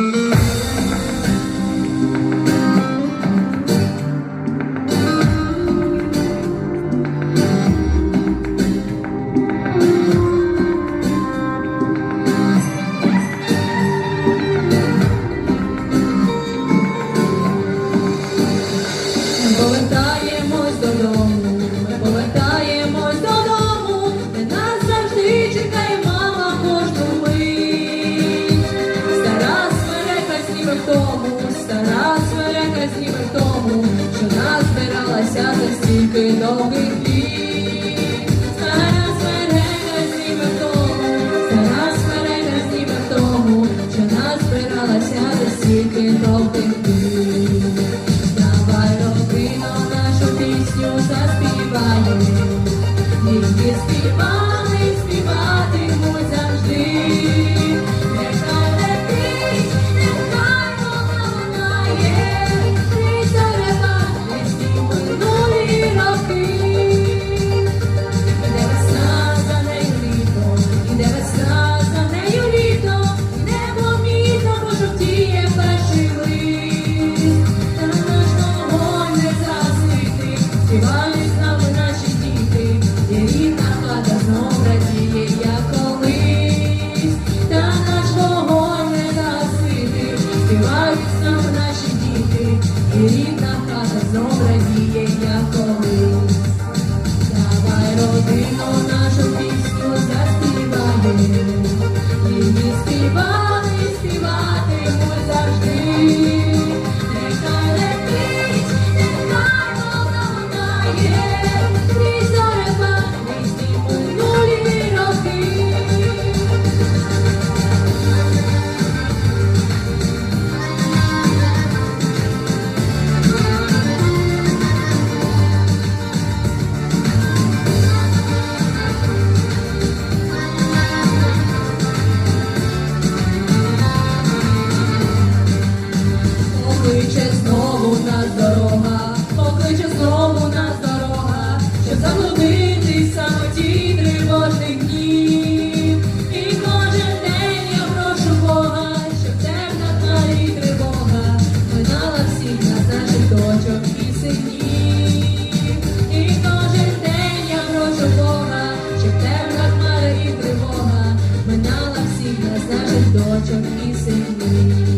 Mm-hmm. Давай, робино, нашу пісню заспіваємо, ніби співаємо. дому нас дорога, щоб заблудитись самоті тривожних днів. І кожен день я прошу Бога, щоб темна хмарі тривога минала всіх нас наших дочок і синів. І кожен день я прошу Бога, щоб темна хмарі тривога минала всіх нас наших дочок і синів.